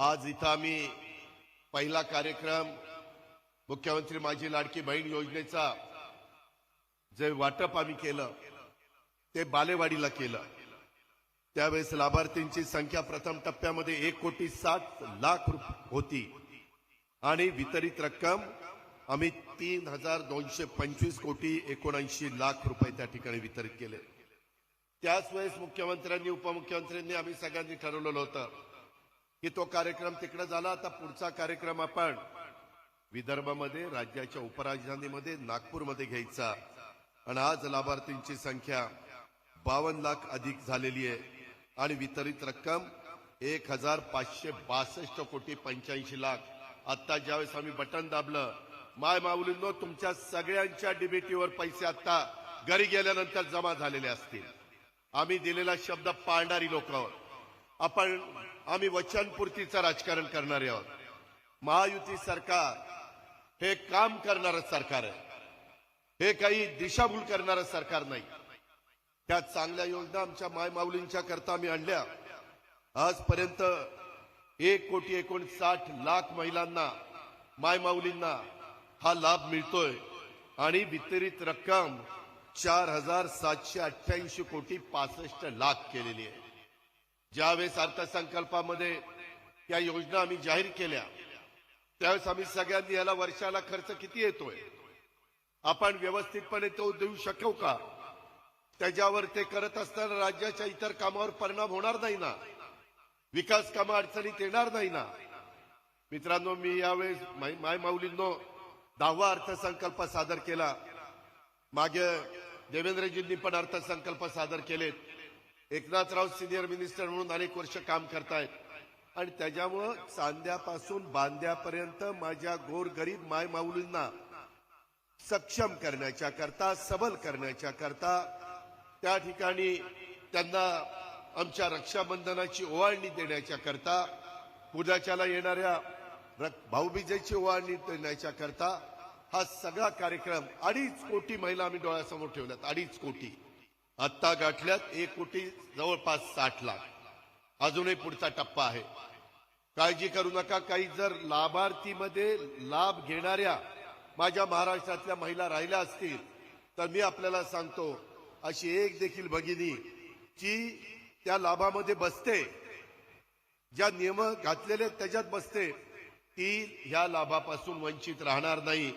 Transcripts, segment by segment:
आज इथं आम्ही पहिला कार्यक्रम मुख्यमंत्री माझी लाडकी बहीण योजनेचा जे वाटप आम्ही केलं ते बालेवाडीला केलं. त्यावेळेस लाभार्थींची संख्या प्रथम टप्प्यामध्ये एक कोटी सात लाख रुप- होती. आणि वितरित रक्कम आम्ही तीन हजार दोनशे पंचवीस कोटी एकोणऐंशी लाख रुपये त्या ठिकाणी वितरित केले. त्याच वेळेस मुख्यमंत्र्यांनी उपमुख्यमंत्र्यांनी आम्ही सगळ्यांनी ठरवलेलं होतं की तो कार्यक्रम तिकडे झाला आता पुढचा कार्यक्रम आपण विदर्भामध्ये राज्याच्या उपराजधानीमध्ये नागपूरमध्ये घ्यायचा. आणि आज लाभार्थींची संख्या बावन्न लाख अधिक झालेली आहे. आणि वितरित रक्कम एक हजार पाचशे बासष्ट कोटी पंच्याऐंशी लाख. आता ज्यावेळेस आम्ही बटन दाबलं माय माऊलींनो तुमच्या सगळ्यांच्या डीबीटीवर पैसे आता घरी गेल्यानंतर जमा झालेले असतील. आम्ही दिलेला शब्द पाळणारी लोक आहोत आपण आम्ही वचनपूर्तीचं राजकारण करणारे आहोत. महायुती सरकार हे काम करणारं सरकार आहे. हे काही दिशाभूल करणारं सरकार नाही. त्या चांगल्या योजना आमच्या माय माऊलींच्या करता आम्ही आणल्या. आजपर्यंत एक कोटी एकोणसाठ लाख महिलांना माय माऊलींना हा लाभ मिळतोय. आणि वितरित रक्कम चार हजार सातशे अठ्ठ्याऐंशी कोटी पासष्ट लाख केलेली आहे. ज्यावेळेस अर्थसंकल्पामध्ये या योजना आम्ही जाहीर केल्या त्यावेळेस आम्ही सगळ्यांनी याला वर्षाला खर्च किती येतोय? आपण व्यवस्थितपणे तो देऊ शकू का? त्याच्यावर ते करत असताना राज्याच्या इतर कामावर परिणाम होणार नाही ना? विकास कामं अडचणीत येणार नाही ना? मित्रांनो मी यावेळेस माय माय माऊलींनो दहावा अर्थसंकल्प सादर केला. मागे देवेंद्रजींनी पण अर्थसंकल्प सादर केलेत. एकनाथराव सिनियर मिनिस्टर म्हणून अनेक वर्ष काम करतायत. आणि त्याच्यामुळं चांद्यापासून बांद्यापर्यंत माझ्या गोरगरीब माय माऊलींना सक्षम करण्याच्या करता सबल करण्याच्या करता त्या ठिकाणी त्यांना आमच्या रक्षाबंधनाची ओवाळणी देण्याच्या करता पुजाच्याला येणाऱ्या भाऊबीजेची ओवाळणी देण्याच्या करता हा सगळा कार्यक्रम अडीच कोटी महिला आम्ही डोळ्यासमोर ठेवल्यात अडीच कोटी. आत्ता गाठल्यात एक कोटी जवळपास साठ लाख. अजूनही पुढचा टप्पा आहे. काळजी करू नका. काही जर लाभार्थीमध्ये लाभ घेणाऱ्या माझ्या महाराष्ट्रातल्या महिला राहिल्या असतील तर मी आपल्याला सांगतो अशी एक देखील भगिनी जी त्या लाभामध्ये बसते ज्या नियम घातलेले त्याच्यात बसते ती ह्या लाभापासून वंचित राहणार नाही.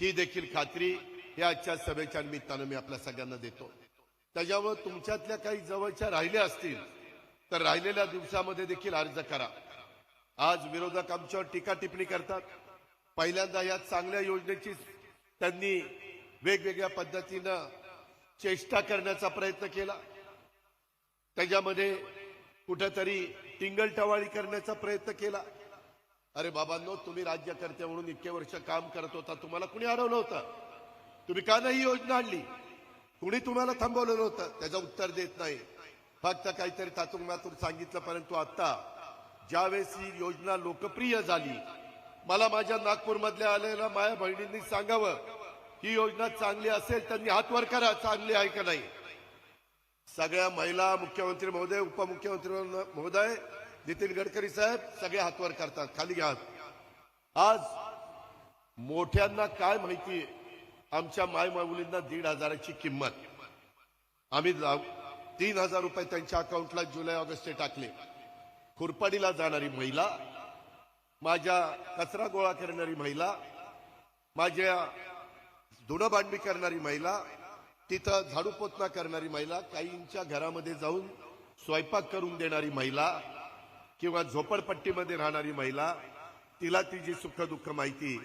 ही देखील खात्री या आजच्या सभेच्या निमित्तानं मी आपल्या सगळ्यांना देतो. त्याच्यामुळे तुमच्यातल्या काही जवळच्या राहिल्या असतील तर राहिलेल्या दिवसामध्ये देखील अर्ज करा. आज विरोधक आमच्यावर टीका टिप्पणी करतात. पहिल्यांदा या चांगल्या योजनेची त्यांनी वेगवेगळ्या पद्धतीनं चेष्टा करण्याचा प्रयत्न केला. त्याच्यामध्ये कुठेतरी टिंगलटवाळी करण्याचा प्रयत्न केला. अरे बाबांनो तुम्ही राज्यकर्ते म्हणून इतके वर्ष काम करत होता. तुम्हाला कुणी अडवलं होतं? तुम्ही का नाही ही योजना आणली? कुणी तुम्हाला थांबवलं होतं? त्याचं उत्तर देत नाही. फक्त काहीतरी तातून मातून सांगितलं परंतु आता ज्यावेळेस ही योजना लोकप्रिय झाली मला माझ्या नागपूरमधल्या आलेल्या माझ्या बहिणींनी सांगावं ही योजना चांगली असेल त्यांनी हात वर करा चांगली आहे का नाही? सगळ्या महिला मुख्यमंत्री महोदय उपमुख्यमंत्री महोदय नितीन गडकरी साहेब सगळे हातवर करतात खाली घ्या. आज मोठ्यांना काय माहिती आमच्या माय माऊलींना दीड हजाराची किंमत. आम्ही तीन हजार रुपये त्यांच्या अकाउंटला जुलै ऑगस्टचे टाकले. खुरपाडीला जाणारी महिला माझ्या कचरा गोळा करणारी महिला माझ्या धुणंभांडी करणारी महिला तिथं झाडू पोतना करणारी महिला काहींच्या घरामध्ये जाऊन स्वयंपाक करून देणारी महिला किंवा झोपडपट्टीमध्ये राहणारी महिला तिला तिची सुख दुःख माहिती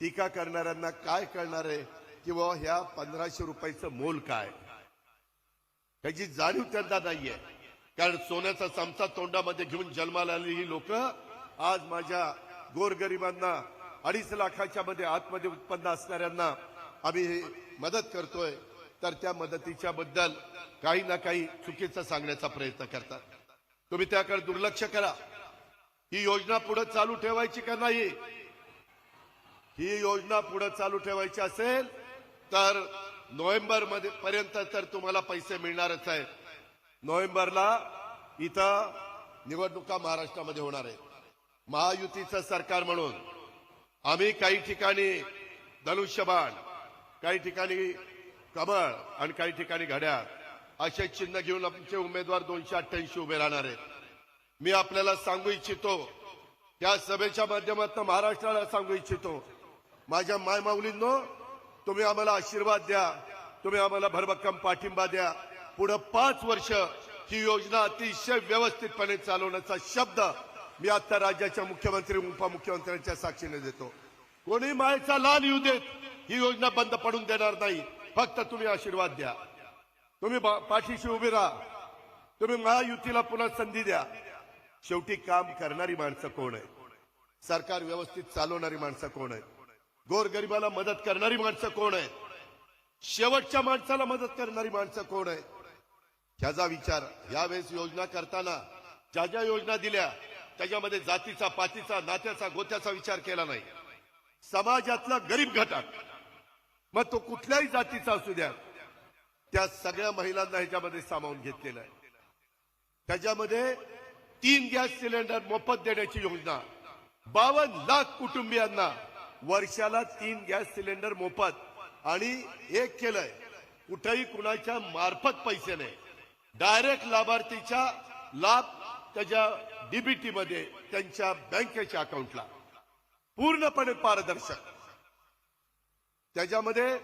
टीका करणाऱ्यांना काय कळणार आहे? किंवा ह्या पंधराशे रुपयाचं मोल काय? त्याची जाणीव त्यांना नाहीये. कारण सोन्याचा चमचा तोंडामध्ये घेऊन जन्माला आलेली ही लोक आज माझ्या गोरगरिबांना अडीच लाखाच्या मध्ये आतमध्ये उत्पन्न असणाऱ्यांना आम्ही मदत करतोय. तर त्या मदतीच्या बद्दल काही ना काही चुकीचं सांगण्याचा प्रयत्न करतात. तुम्ही त्याकडे दुर्लक्ष करा. ही योजना पुढे चालू ठेवायची का नाही? ही योजना पुढे चालू ठेवायची असेल तर नोव्हेंबरमध्ये पर्यंत तर तुम्हाला पैसे मिळणारच आहे. नोव्हेंबरला इथं निवडणुका महाराष्ट्रामध्ये होणार आहे. महायुतीचं सरकार म्हणून आम्ही काही ठिकाणी धनुष्यबाण काही ठिकाणी कमळ आणि काही ठिकाणी घड्याळ असे चिन्ह घेऊन आमचे उमेदवार दोनशे अठ्ठ्याऐंशी उभे राहणार आहेत. मी आपल्याला सांगू इच्छितो त्या सभेच्या माध्यमातून महाराष्ट्राला सांगू इच्छितो. माझ्या मायमाऊलींनो तुम्ही आम्हाला आशीर्वाद द्या. तुम्ही आम्हाला भरभक्कम पाठिंबा द्या. पुढे पाच वर्ष ही योजना अतिशय व्यवस्थितपणे चालवण्याचा शब्द मी आता राज्याच्या मुख्यमंत्री उपमुख्यमंत्र्यांच्या साक्षीने देतो. कोणी मायेचा लाल येऊ देत ही योजना बंद पडून देणार नाही. फक्त तुम्ही आशीर्वाद द्या. तुम्ही पाठीशी उभे राहा. तुम्ही महायुतीला पुन्हा संधी द्या. शेवटी काम करणारी माणसं कोण आहे सरकार व्यवस्थित चालवणारी माणसं कोण आहे गोरगरिबाला मदत करणारी माणसं कोण आहेत? शेवटच्या माणसाला मदत करणारी माणसं कोण आहेत? ह्याचा विचार यावेळेस योजना करताना ज्या ज्या योजना दिल्या त्याच्यामध्ये जातीचा पातीचा नात्याचा गोत्याचा विचार केला नाही. समाजातला गरीब घटक मग तो कुठल्याही जातीचा असू द्या त्या सगळ्या महिलांना ह्याच्यामध्ये सामावून घेतलेलं आहे. त्याच्यामध्ये तीन गॅस सिलेंडर मोफत देण्याची योजना बावन्न लाख कुटुंबियांना वर्षाला तीन गॅस सिलेंडर मोफत आणि एक केलंय. कुठेही कुणाच्या मार्फत पैसे नाही. डायरेक्ट लाभार्थीच्या लाभ त्याच्या डीबीटी मध्ये त्यांच्या बँकेच्या अकाउंटला पूर्णपणे पारदर्शक. त्याच्यामध्ये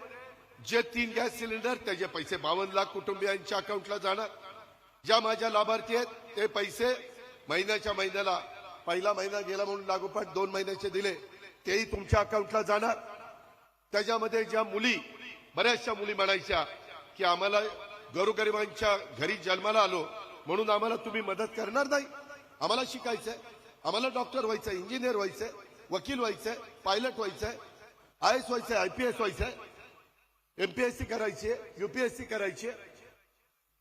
जे तीन गॅस सिलेंडर त्याचे पैसे बावन्न लाख कुटुंबियांच्या अकाउंटला जाणार. ज्या माझ्या लाभार्थी आहेत ते पैसे महिन्याच्या महिन्याला पहिला महिना गेला म्हणून लागोपाठ दोन महिन्याचे दिले. तेही तुमच्या अकाउंटला जाणार. त्याच्यामध्ये ज्या मुली बऱ्याचशा मुली म्हणायच्या की आम्हाला गरोगरिबांच्या घरी जन्माला आलो म्हणून आम्हाला तुम्ही मदत करणार नाही. आम्हाला शिकायचंय. आम्हाला डॉक्टर व्हायचंय इंजिनियर व्हायचंय वकील व्हायचंय पायलट व्हायचंय आय एस व्हायचंय आयपीएस व्हायचंय. एमपीएससी करायची युपीएससी करायची.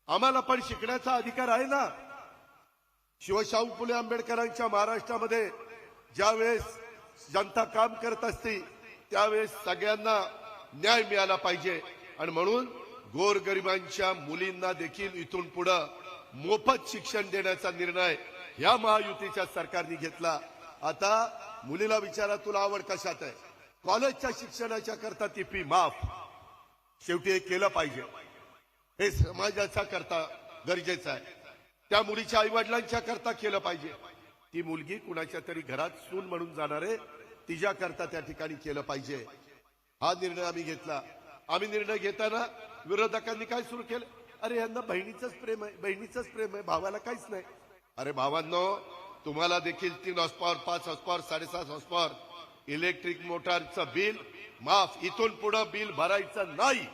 आम्हाला पण शिकण्याचा अधिकार आहे ना? शिवशाहू फुले आंबेडकरांच्या महाराष्ट्रामध्ये ज्यावेळेस जनता काम करत असते त्यावेळेस सगळ्यांना न्याय मिळाला पाहिजे. आणि म्हणून गोरगरिबांच्या मुलींना देखील इथून पुढं मोफत शिक्षण देण्याचा निर्णय या महायुतीच्या सरकारने घेतला. आता मुलीला विचारा तुला आवड कशात आहे? कॉलेजच्या शिक्षणाच्या करता ती फी माफ. शेवटी हे केलं पाहिजे. हे समाजाचा करता गरजेचं आहे. त्या मुलीच्या आई वडिलांच्या करता केलं पाहिजे. ती मुलगी कुणाच्या तरी घरात सून म्हणून जाणार आहे तिच्या करता त्या ठिकाणी केलं पाहिजे. हा निर्णय आम्ही घेतला. आम्ही निर्णय घेताना विरोधकांनी काय सुरू केलं? अरे यांना बहिणीचंच प्रेम आहे बहिणीचंच प्रेम आहे भावाला काहीच नाही. अरे भावांनो तुम्हाला देखील तीन हॉस्पॉवर पाच हॉस्पॉवर साडेसात हॉस्पॉवर इलेक्ट्रिक मोटारचं बिल माफ. इथून पुढं बिल भरायचं नाही.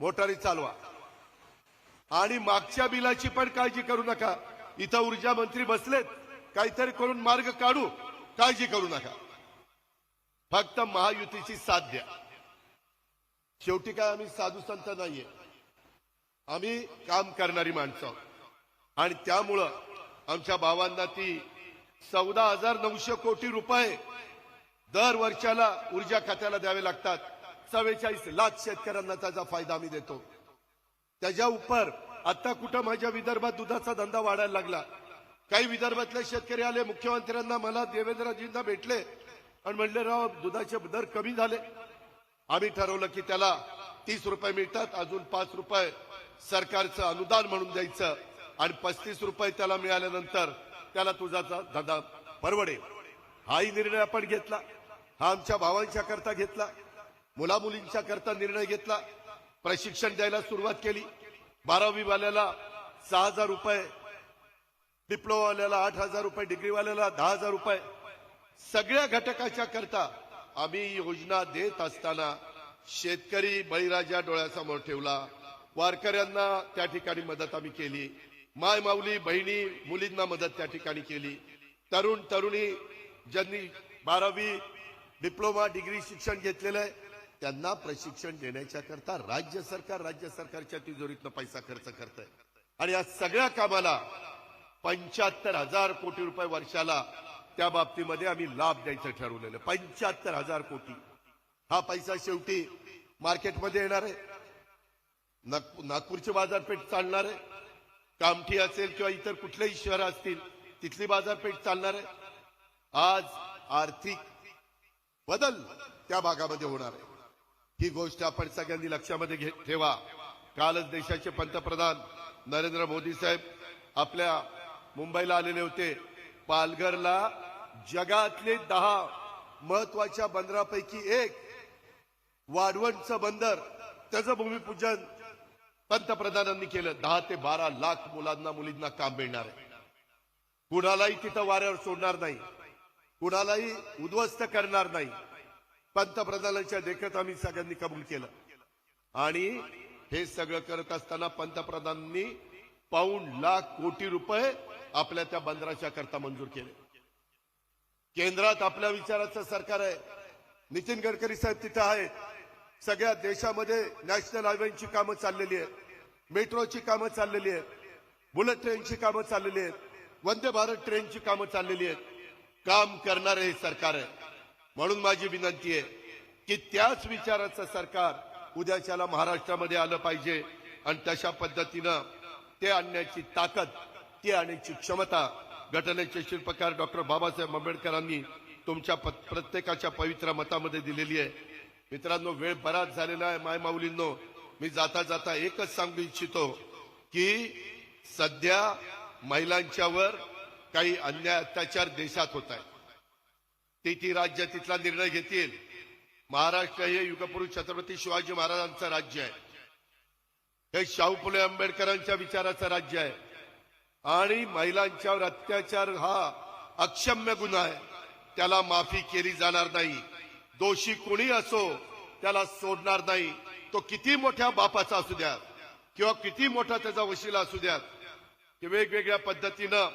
मोटारी चालवा. आणि मागच्या बिलाची पण काळजी करू नका. इथं ऊर्जा मंत्री बसलेत. काहीतरी करून मार्ग काढू काळजी करू नका. फक्त महायुतीची साथ द्या. शेवटी काय आम्ही साधू संत नाहीये. आम्ही काम करणारी माणसं. आहोत. आणि त्यामुळं आमच्या भावांना ती चौदा हजार नऊशे कोटी रुपये दर वर्षाला ऊर्जा खात्याला द्यावे लागतात. चव्वेचाळीस लाख शेतकऱ्यांना त्याचा फायदा आम्ही देतो. त्याच्या उपर आता कुठं माझ्या विदर्भात दुधाचा धंदा वाढायला लागला काही विदर्भातले शेतकरी आले मुख्यमंत्र्यांना मला देवेंद्रजींना भेटले. आणि म्हणले राव दुधाचे दर कमी झाले. आम्ही ठरवलं की त्याला तीस रुपये मिळतात अजून पाच रुपये सरकारचं अनुदान म्हणून द्यायचं. आणि पस्तीस रुपये त्याला मिळाल्यानंतर त्याला तुझाचा धंदा परवडेल. हाही निर्णय आपण घेतला. हा आमच्या भावांच्या करता घेतला. मुला मुलींच्या करता निर्णय घेतला. प्रशिक्षण द्यायला सुरुवात केली. बारावी वाल्याला सहा हजार रुपये डिप्लोमावाल्याला आठ हजार रुपये डिग्रीवाल्याला दहा हजार रुपये. सगळ्या घटकाच्या करता आम्ही योजना देत असताना शेतकरी बळीराजा डोळ्यासमोर ठेवला. वारकऱ्यांना त्या ठिकाणी मदत आम्ही केली. माय माऊली बहिणी मुलींना मदत त्या ठिकाणी केली. तरुण तरुणी ज्यांनी बारावी डिप्लोमा डिग्री शिक्षण घेतलेलं आहे त्यांना प्रशिक्षण देण्याच्या करता राज्य सरकार राज्य सरकारच्या तिजोरीतनं पैसा खर्च करत आहे आणि या सगळ्या कामाला पंच्याहत्तर हजार कोटी रुपये वर्षाला त्या बाबतीमध्ये आम्ही लाभ द्यायचं ठरवलेलं पंच्याहत्तर हजार कोटी. हा पैसा शेवटी मार्केटमध्ये येणार आहे. नाग- नागपूरची बाजारपेठ चालणार आहे. कामठी असेल किंवा इतर कुठलेही शहर असतील तिथली बाजारपेठ चालणार आहे. आज आर्थिक बदल त्या भागामध्ये होणार आहे. ही गोष्ट आपण सगळ्यांनी लक्षामध्ये घे ठेवा. कालच देशाचे पंतप्रधान नरेंद्र मोदी साहेब आपल्या मुंबईला आलेले होते. पालघरला जगातले दहा महत्त्वाच्या बंदरापैकी एक वाढवणचं बंदर त्याचं भूमिपूजन पंतप्रधानांनी केलं. दहा ते बारा लाख मुलांना मुलींना काम मिळणार आहे. कुणालाही तिथं वाऱ्यावर सोडणार नाही. कुणालाही उद्ध्वस्त करणार नाही. पंतप्रधानांच्या देखत आम्ही सगळ्यांनी कबूल केलं. आणि हे सगळं करत असताना पंतप्रधानांनी पाऊण लाख कोटी रुपये आपल्या त्या बंदराच्या करता मंजूर केले. केंद्रात आपल्या विचाराचं सरकार आहे. नितीन गडकरी साहेब तिथं आहेत. सगळ्या देशामध्ये नॅशनल हायवेची कामं चाललेली आहेत. मेट्रोची कामं चाललेली आहेत. बुलेट ट्रेनची कामं चाललेली आहेत. वंदे भारत ट्रेनची कामं चाललेली आहेत. काम करणारे हे सरकार आहे. म्हणून माझी विनंती आहे की त्याच विचाराचं सरकार उद्याच्याला महाराष्ट्रामध्ये आलं पाहिजे. आणि तशा पद्धतीनं ते आणण्याची ताकद ती आणण्याची क्षमता घटनेचे शिल्पकार डॉक्टर बाबासाहेब आंबेडकरांनी तुमच्या प्रत्येकाच्या पवित्र मतामध्ये दिलेली आहे. मित्रांनो वेळ बराच झालेला आहे माय माऊलींनो. मी जाता जाता एकच सांगू इच्छितो की सध्या महिलांच्यावर काही अन्याय अत्याचार देशात होत आहे ती ती राज्य तिथला निर्णय घेतील. महाराष्ट्र हे युगपुरुष छत्रपती शिवाजी महाराजांचं राज्य आहे. हे शाहू फुले आंबेडकरांच्या विचाराचं राज्य आहे. आणि महिलांच्यावर अत्याचार हा अक्षम्य गुन्हा आहे. त्याला माफी केली जाणार नाही. दोषी कोणी असो त्याला सोडणार नाही. तो किती मोठ्या बापाचा असू द्या किंवा किती मोठा त्याचा वशिला असू द्या. की वेगवेगळ्या पद्धतीनं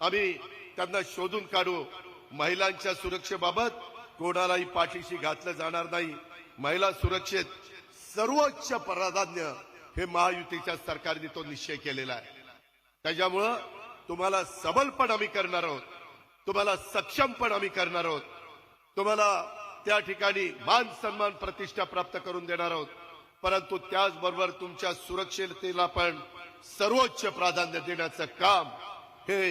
आम्ही त्यांना शोधून काढू. महिलांच्या सुरक्षेबाबत कोणालाही पाठीशी घातलं जाणार नाही. महिला सुरक्षेत सर्वोच्च प्राधान्य हे महायुतीच्या सरकारने तो निश्चय केलेला आहे. त्याच्यामुळं तुम्हाला सबल पण आम्ही करणार आहोत. तुम्हाला सक्षम पण आम्ही करणार आहोत. तुम्हाला त्या ठिकाणी मान सन्मान प्रतिष्ठा प्राप्त करून देणार आहोत. परंतु त्याचबरोबर तुमच्या सुरक्षिततेला पण सर्वोच्च प्राधान्य देण्याचं काम हे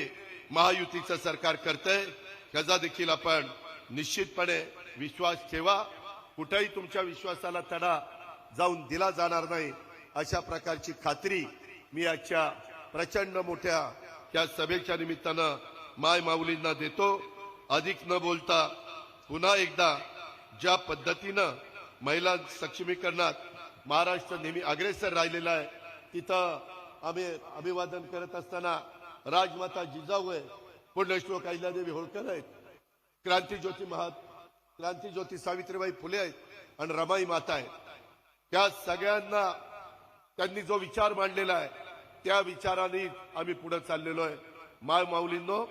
महायुतीचं सरकार करतंय. त्याचा देखील आपण निश्चितपणे विश्वास ठेवा. कुठेही तुमच्या विश्वासाला तडा जाऊन दिला जाणार नाही अशा प्रकारची खात्री मी आजच्या प्रचंड मोठ्या त्या सभेच्या निमित्तानं माय माऊलींना देतो. अधिक न बोलता पुन्हा एकदा ज्या पद्धतीनं महिला सक्षमीकरणात महाराष्ट्र नेहमी अग्रेसर राहिलेला आहे तिथं आम्ही अभिवादन करत असताना राजमाता जिजाऊ आहे पुण्यश्लोक अहिल्यादेवी होळकर आहेत क्रांतीज्योती महात क्रांतीज्योती सावित्रीबाई फुले आहेत आणि रमाई माता आहे त्या सगळ्यांना त्यांनी जो विचार मांडलेला आहे त्या विचाराने आम्ही पुढे चाललेलो आहे. माय माऊलींनो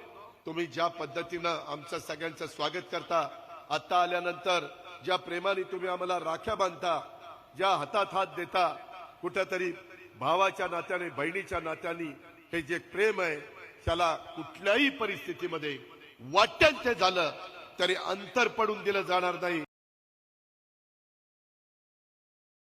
तुम्ही ज्या पद्धतीनं आमचं सगळ्यांचं स्वागत करता आता आल्यानंतर ज्या प्रेमाने तुम्ही आम्हाला राख्या बांधता ज्या हातात हात देता कुठंतरी भावाच्या नात्याने बहिणीच्या नात्याने हे जे प्रेम आहे त्याला कुठल्याही परिस्थितीमध्ये वाटेल ते झालं तरी अंतर पडून दिलं जाणार नाही.